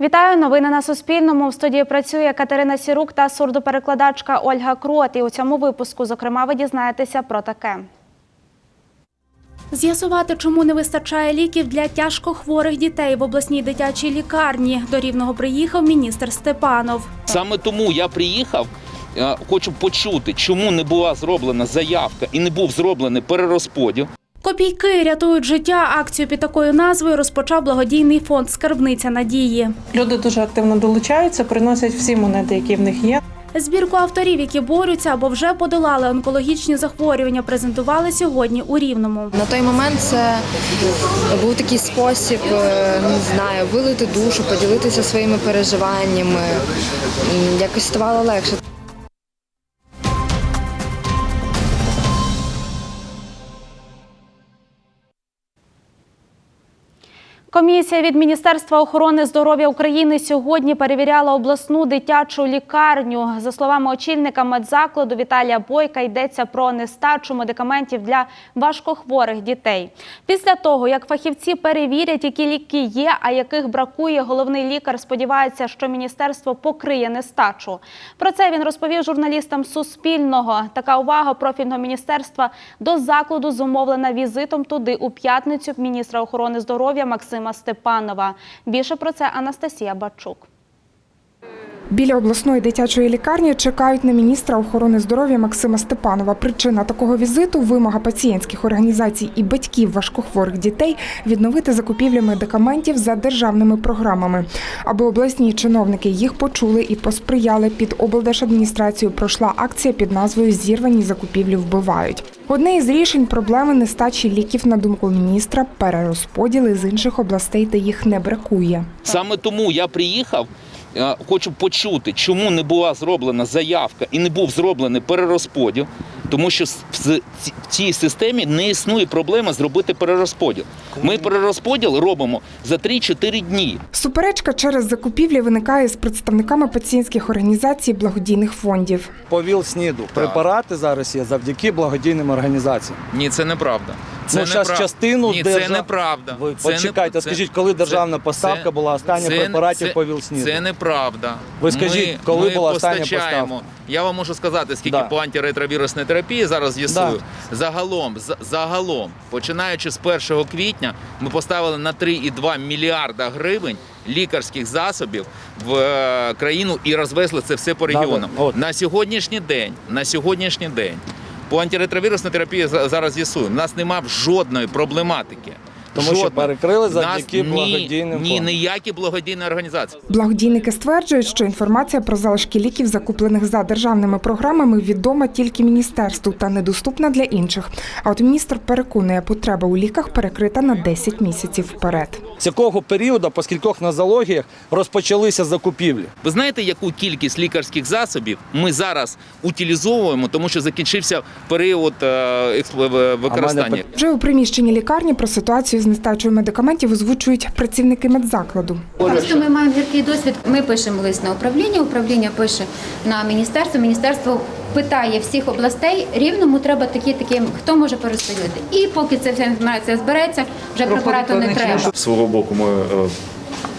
Вітаю новини на Суспільному. В студії працює Катерина Сірук та сурдоперекладачка Ольга Крот. І у цьому випуску, зокрема, ви дізнаєтеся про таке. З'ясувати, чому не вистачає ліків для тяжкохворих дітей в обласній дитячій лікарні. До Рівного приїхав міністр Степанов. Саме тому я приїхав. е, Хочу почути, чому не була зроблена заявка і не був зроблений перерозподіл. Копійки рятують життя. Акцію під такою назвою розпочав благодійний фонд Скарбниця надії. Люди дуже активно долучаються, приносять всі монети, які в них є. Збірку авторів, які борються або вже подолали онкологічні захворювання, презентували сьогодні у Рівному. На той момент це був такий спосіб, е, не знаю, вилити душу, поділитися своїми переживаннями. Якось ставало легше. Комісія від Міністерства охорони здоров'я України сьогодні перевіряла обласну дитячу лікарню. За словами очільника медзакладу Віталія Бойка, йдеться про нестачу медикаментів для важкохворих дітей. Після того, як фахівці перевірять, які ліки є, а яких бракує, головний лікар сподівається, що міністерство покриє нестачу. Про це він розповів журналістам Суспільного. Така увага профільного міністерства до закладу зумовлена візитом туди у п'ятницю міністра охорони здоров'я Максима Степанова. Більше про це Анастасія Бачук. Біля обласної дитячої лікарні чекають на міністра охорони здоров'я Максима Степанова. Причина такого візиту вимога пацієнтських організацій і батьків важкохворих дітей відновити закупівлю медикаментів за державними програмами. Аби обласні чиновники їх почули і посприяли під облдержадміністрацією пройшла акція під назвою Зірвані закупівлі вбивають. Одне із рішень проблеми нестачі ліків, на думку міністра, перерозподіли з інших областей, де їх не бракує. Саме тому я приїхав. Хочу почути, чому не була зроблена заявка і не був зроблений перерозподіл, тому що в цій системі не існує проблеми зробити перерозподіл. Ми перерозподіл робимо за 3-4 дні. Суперечка через закупівлі виникає з представниками пацієнтських організацій благодійних фондів. По ВІЛ-СНІДу препарати зараз є завдяки благодійним організаціям. Ні, це неправда. Це ну, зараз частину Ні, держав... це неправда. Ви Це почекайте, це- скажіть, коли державна це- поставка це- була остання це- препаратів це- по ВІЛ-СНІДу? Це неправда. Ви скажіть, Ми- коли ми була остання поставка? Я вам можу сказати, скільки Да. по антиретровірусній терапії зараз з'ясую. Загалом, загалом, починаючи з 1 квітня, ми поставили на 3,2 мільярда гривень лікарських засобів в е, країну і розвезли це все по Да, да. регіонам. На сьогоднішній день, на сьогоднішній день, по антиретровірусної терапії за- зараз з'ясуємо. У нас немає жодної проблематики. Тому що Жодної. перекрили Нас завдяки ні- благодійним Ні, фондам. ніякі благодійні організації. Благодійники стверджують, що інформація про залишки ліків, закуплених за державними програмами, відома тільки міністерству та недоступна для інших. А от міністр переконує, потреба у ліках перекрита на 10 місяців вперед. З якого періоду, по скількох нозологіях розпочалися закупівлі? Ви знаєте, яку кількість лікарських засобів ми зараз утилізовуємо, тому що закінчився період е, використання. Вже у приміщенні лікарні про ситуацію з нестачою медикаментів озвучують працівники медзакладу. Просто ми маємо гіркий досвід. Ми пишемо лист на управління, управління пише на міністерство. Міністерство питає всіх областей. Рівному треба такі такі, хто може перерозподілити. І поки ця вся інформація збереться, вже препарату не треба. Свого боку ми е,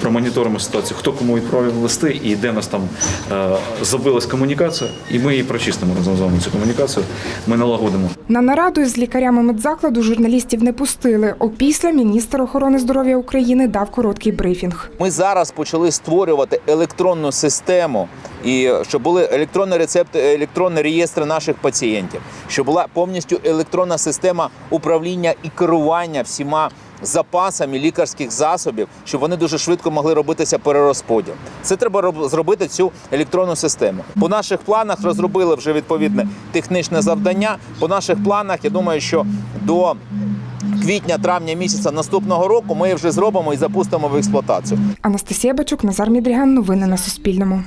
промоніторимо ситуацію, хто кому відправив листи і де в нас там е, забилась комунікація, і ми її прочистимо разом з вами цю комунікацію. Ми налагодимо. На нараду з лікарями медзакладу журналістів не пустили. Опісля міністр охорони здоров'я України дав короткий брифінг. Ми зараз почали створювати електронну систему, і щоб були електронні рецепти, електронні реєстри наших пацієнтів, щоб була повністю електронна система управління і керування всіма запасами лікарських засобів, щоб вони дуже швидко могли робитися перерозподіл. Це треба роб- зробити цю електронну систему. По наших планах розробили вже відповідне технічне завдання. По наших планах, я думаю, що до квітня-травня місяця наступного року ми вже зробимо і запустимо в експлуатацію. Анастасія Бачук, Назар Мідріган. Новини на Суспільному.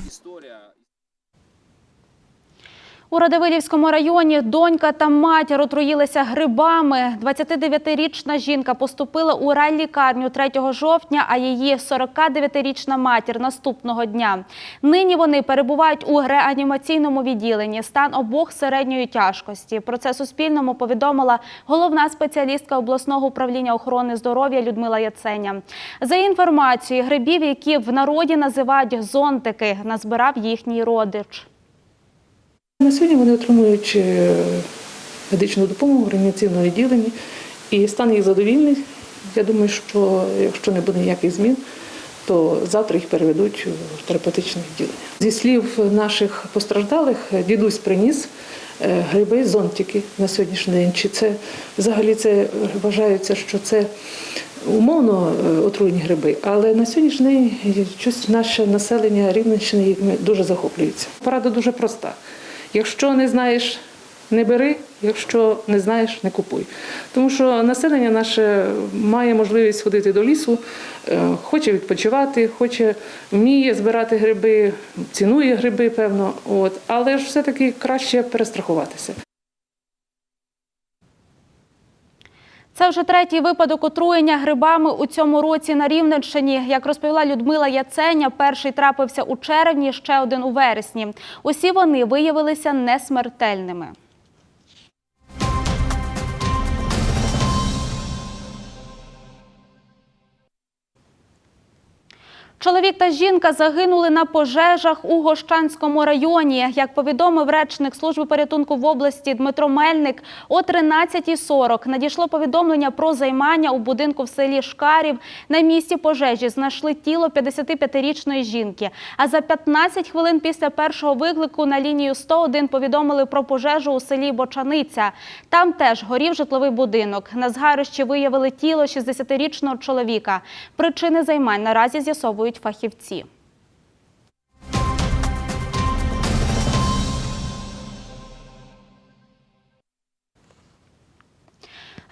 У Радивилівському районі донька та матір отруїлися грибами. 29-річна жінка поступила у райлікарню 3 жовтня, а її 49-річна матір наступного дня. Нині вони перебувають у реанімаційному відділенні. Стан обох середньої тяжкості. Про це Суспільному повідомила головна спеціалістка обласного управління охорони здоров'я Людмила Яценя. За інформацією, грибів, які в народі називають зонтики, назбирав їхній родич. На сьогодні вони отримують е, медичну допомогу в реанімаційному відділенні, і стан їх задовільний. Я думаю, що якщо не буде ніяких змін, то завтра їх переведуть в терапевтичне відділення. Зі слів наших постраждалих, дідусь приніс е, гриби, зонтики на сьогоднішній день. Чи це взагалі це вважається, що це умовно е, отруєні гриби, але на сьогоднішній день щось наше населення Рівненщини дуже захоплюється. Порада дуже проста. Якщо не знаєш, не бери, якщо не знаєш, не купуй. Тому що населення наше має можливість ходити до лісу, е, хоче відпочивати, хоче вміє збирати гриби, цінує гриби, певно. От. Але ж все-таки краще перестрахуватися. Це вже третій випадок отруєння грибами у цьому році на Рівненщині. Як розповіла Людмила Яценя, перший трапився у червні, ще один у вересні. Усі вони виявилися несмертельними. Чоловік та жінка загинули на пожежах у Гощанському районі. Як повідомив речник служби порятунку в області Дмитро Мельник, о 13.40 надійшло повідомлення про займання у будинку в селі Шкарів. На місці пожежі знайшли тіло 55-річної жінки. А за 15 хвилин після першого виклику на лінію 101 повідомили про пожежу у селі Бочаниця. Там теж горів житловий будинок. На згарищі виявили тіло 60-річного чоловіка. Причини займань наразі з'ясовують фахівці.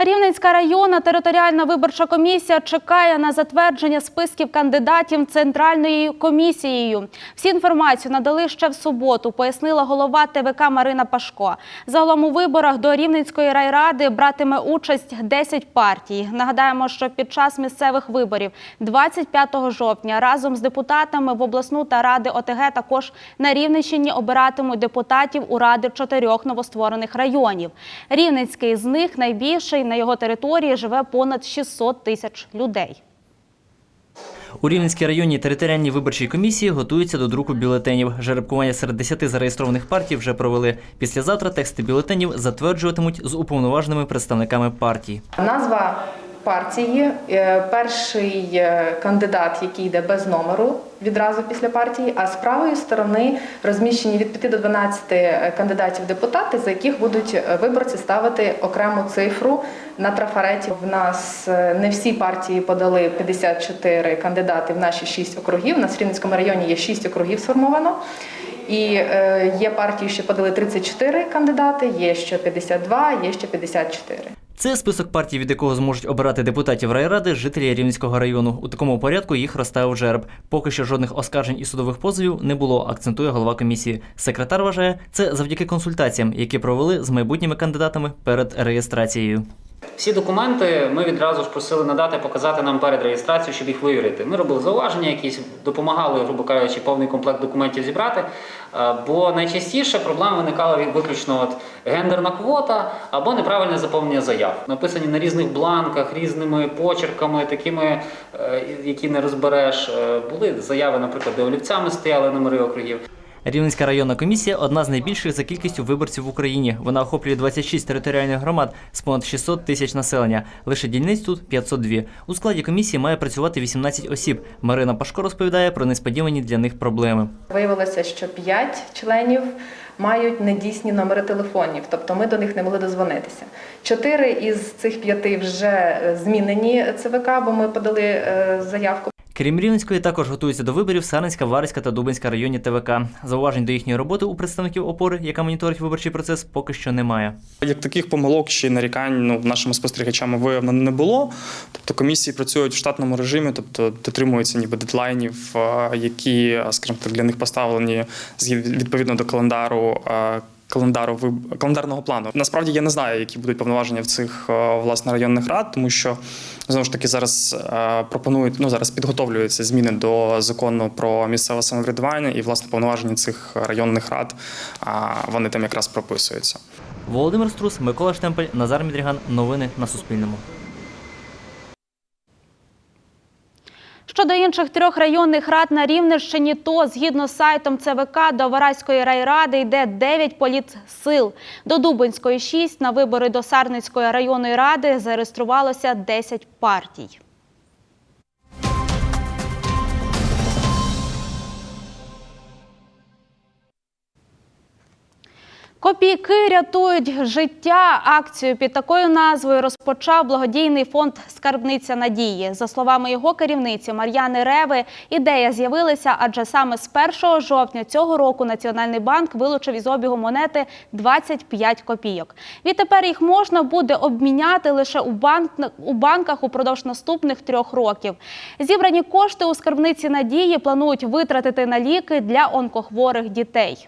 Рівненська районна територіальна виборча комісія чекає на затвердження списків кандидатів центральною комісією. Всі інформацію надали ще в суботу, пояснила голова ТВК Марина Пашко. Загалом у виборах до Рівненської райради братиме участь 10 партій. Нагадаємо, що під час місцевих виборів 25 жовтня разом з депутатами в обласну та ради ОТГ також на Рівненщині обиратимуть депутатів у ради чотирьох новостворених районів. Рівненський з них найбільший на його території живе понад 600 тисяч людей. У Рівненській районній територіальній виборчій комісії готуються до друку бюлетенів. Жеребкування серед 10 зареєстрованих партій вже провели. Післязавтра тексти бюлетенів затверджуватимуть з уповноваженими представниками партій. Назва партії. е, Перший е, кандидат, який йде без номеру відразу після партії, а з правої сторони розміщені від 5 до 12 кандидатів депутати, за яких будуть е, виборці ставити окрему цифру на трафареті. В нас е, не всі партії подали 54 кандидати в наші 6 округів. У нас Рівненському районі є 6 округів сформовано. І е, є партії, що подали 34 кандидати, є ще 52, є ще 54. Це список партій, від якого зможуть обирати депутатів райради жителі Рівненського району. У такому порядку їх розставив жереб. Поки що жодних оскаржень і судових позовів не було, акцентує голова комісії. Секретар вважає, це завдяки консультаціям, які провели з майбутніми кандидатами перед реєстрацією. Всі документи ми відразу ж просили надати, показати нам перед реєстрацією, щоб їх вивірити. Ми робили зауваження, якісь допомагали, грубо кажучи, повний комплект документів зібрати. Е, Бо найчастіше проблема виникала від виключно от гендерна квота або неправильне заповнення заяв, написані на різних бланках, різними почерками, такими, е, які не розбереш. Е, Були заяви, наприклад, де олівцями стояли номери округів. Рівненська районна комісія одна з найбільших за кількістю виборців в Україні. Вона охоплює 26 територіальних громад з понад 600 тисяч населення. Лише дільниць тут 502. У складі комісії має працювати 18 осіб. Марина Пашко розповідає про несподівані для них проблеми. Виявилося, що 5 членів мають недійсні номери телефонів, тобто ми до них не могли дозвонитися. Чотири із цих п'яти вже е, змінені ЦВК, бо ми подали е, заявку. Крім Рівненської, також готуються до виборів Сарненська, Варська та Дубинська районні ТВК. Зауважень до їхньої роботи у представників опори, яка моніторить виборчий процес, поки що немає. Як таких помилок чи нарікань ну, нашими спостерігачами виявлено не було. Тобто комісії працюють в штатному режимі, тобто дотримуються ніби дедлайнів, е, які, скажімо так, для них поставлені відповідно до календару е, календару календарного плану. Насправді я не знаю, які будуть повноваження в цих е, власне районних рад, тому що знову ж таки зараз е, пропонують ну зараз підготовлюються зміни до закону про місцеве самоврядування і власне повноваження цих районних рад. а, Вони там якраз прописуються. Володимир Струс, Микола Штемпель, Назар Мідріган. Новини на Суспільному. Інших трьох районних рад на Рівненщині, то згідно з сайтом ЦВК до Вараської райради йде 9 політсил. До Дубинської 6, на вибори до Сарницької районної ради зареєструвалося 10 партій. Копійки рятують життя. Акцію під такою назвою розпочав благодійний фонд Скарбниця надії. За словами його керівниці Мар'яни Реви, ідея з'явилася, адже саме з 1 жовтня цього року Національний банк вилучив із обігу монети 25 копійок. Відтепер їх можна буде обміняти лише у, банк, у банках упродовж наступних трьох років. Зібрані кошти у скарбниці надії планують витратити на ліки для онкохворих дітей.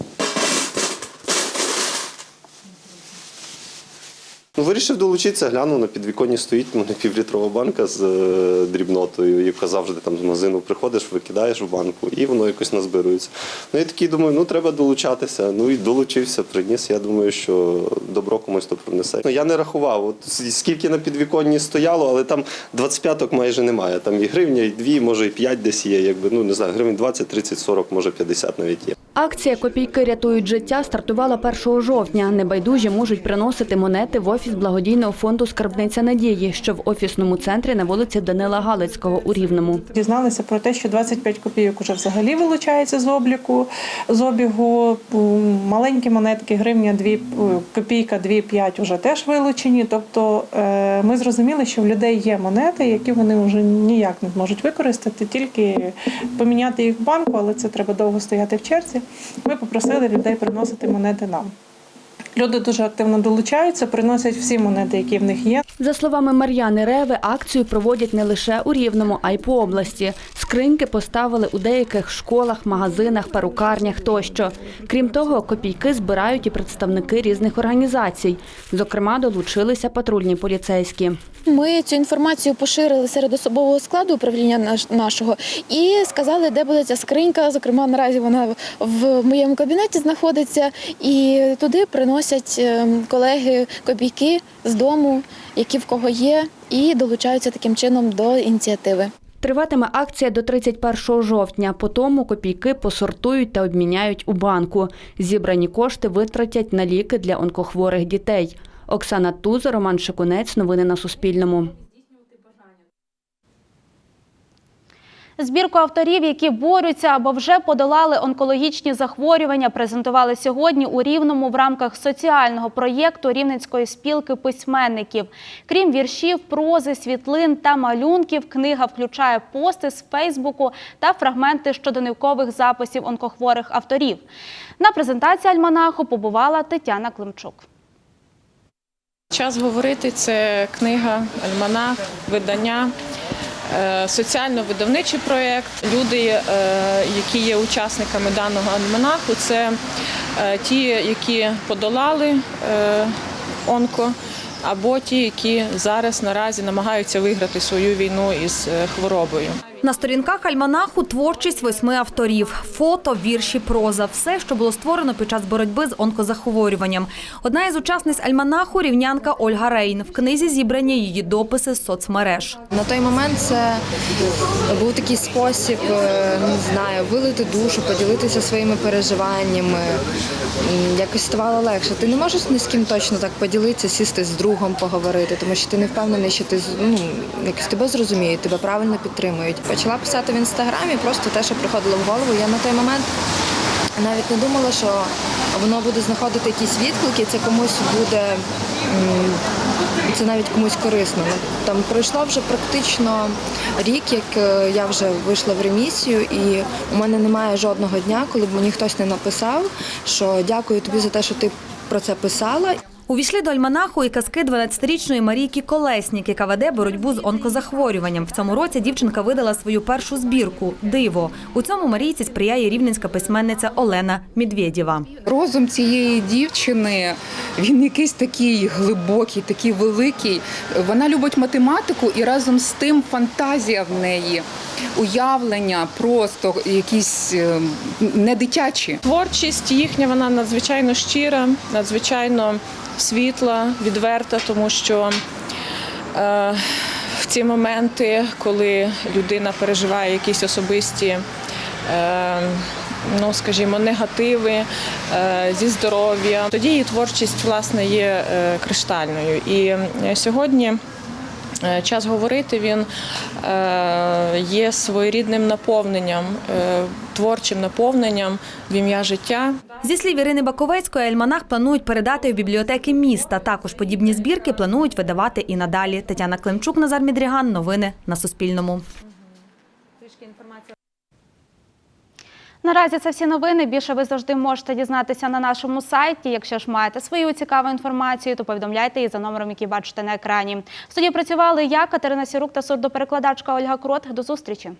Ну, вирішив долучитися, глянув на підвіконні стоїть мене півлітрова банка з е, дрібнотою, яка завжди там з магазину приходиш, викидаєш в банку, і воно якось назбирується. Ну я такий думаю, ну треба долучатися. Ну і долучився, приніс. Я думаю, що добро комусь то принесе. Ну я не рахував, от скільки на підвіконні стояло, але там 25-ок майже немає. Там і гривня, і дві, може, і п'ять десь є. Якби ну не знаю, гривень 20, 30, 40, може 50 навіть є. Акція Копійки рятують життя стартувала 1 жовтня. Небайдужі можуть приносити монети в офіс благодійного фонду Скарбниця надії, що в офісному центрі на вулиці Данила Галицького у Рівному. Дізналися про те, що 25 копійок уже взагалі вилучається з обліку з обігу. Маленькі монетки, гривня, 2, копійка, 2,5 вже теж вилучені. Тобто е, ми зрозуміли, що в людей є монети, які вони вже ніяк не зможуть використати, тільки поміняти їх в банку, але це треба довго стояти в черзі. Ми попросили людей приносити монети нам. Люди дуже активно долучаються, приносять всі монети, які в них є. За словами Мар'яни Реви, акцію проводять не лише у Рівному, а й по області. Скриньки поставили у деяких школах, магазинах, перукарнях тощо. Крім того, копійки збирають і представники різних організацій. Зокрема, долучилися патрульні поліцейські. Ми цю інформацію поширили серед особового складу управління нашого і сказали, де буде ця скринька. Зокрема, наразі вона в моєму кабінеті знаходиться, і туди приносять ем, колеги копійки з дому, які в кого є, і долучаються таким чином до ініціативи. Триватиме акція до 31 жовтня. По тому копійки посортують та обміняють у банку. Зібрані кошти витратять на ліки для онкохворих дітей. Оксана Туза, Роман Шикунець. Новини на Суспільному. Збірку авторів, які борються або вже подолали онкологічні захворювання, презентували сьогодні у Рівному в рамках соціального проєкту Рівненської спілки письменників. Крім віршів, прози, світлин та малюнків, книга включає пости з Фейсбуку та фрагменти щоденникових записів онкохворих авторів. На презентації альманаху побувала Тетяна Климчук. Час говорити це книга, альманах, видання, соціально-видавничий проєкт. Люди, е, які є учасниками даного альманаху, це е, ті, які подолали е, онко, або ті, які зараз наразі намагаються виграти свою війну із е, хворобою. На сторінках альманаху творчість восьми авторів: фото, вірші, проза все, що було створено під час боротьби з онкозахворюванням. Одна із учасниць альманаху рівнянка Ольга Рейн. В книзі зібрані її дописи з соцмереж. На той момент це був такий спосіб, е, не знаю, вилити душу, поділитися своїми переживаннями. Якось ставало легше. Ти не можеш ні з ким точно так поділитися, сісти з другом, поговорити, тому що ти не впевнений, що ти ну, якось тебе зрозуміють, тебе правильно підтримують. Почала писати в інстаграмі просто те, що приходило в голову. Я на той момент навіть не думала, що воно буде знаходити якісь відклики, це комусь буде це навіть комусь корисно. Там пройшло вже практично рік, як е, я вже вийшла в ремісію, і у мене немає жодного дня, коли б мені хтось не написав, що дякую тобі за те, що ти про це писала. Увійшли до альманаху і казки 12-річної Марійки Колеснік, яка веде боротьбу з онкозахворюванням. В цьому році дівчинка видала свою першу збірку Диво. У цьому Марійці сприяє рівненська письменниця Олена Медведєва. Розум цієї дівчини він якийсь такий глибокий, такий великий. Вона любить математику і разом з тим фантазія в неї, уявлення просто якісь е, не дитячі. Творчість їхня вона надзвичайно щира, надзвичайно світла, відверта, тому що е, в ці моменти, коли людина переживає якісь особисті. Е, Ну, скажімо, негативи е, зі здоров'ям. Тоді її творчість власне є криштальною. І сьогодні час говорити він е, є своєрідним наповненням, е, творчим наповненням в ім'я життя. Зі слів Ірини Баковецької, альманах планують передати в бібліотеки міста. Також подібні збірки планують видавати і надалі. Тетяна Климчук, Назар Мідріган. Новини на Суспільному. Наразі це всі новини. Більше ви завжди можете дізнатися на нашому сайті. Якщо ж маєте свою цікаву інформацію, то повідомляйте її за номером, який бачите на екрані. В студії працювали я, Катерина Сірук та сурдоперекладачка Ольга Крот. До зустрічі.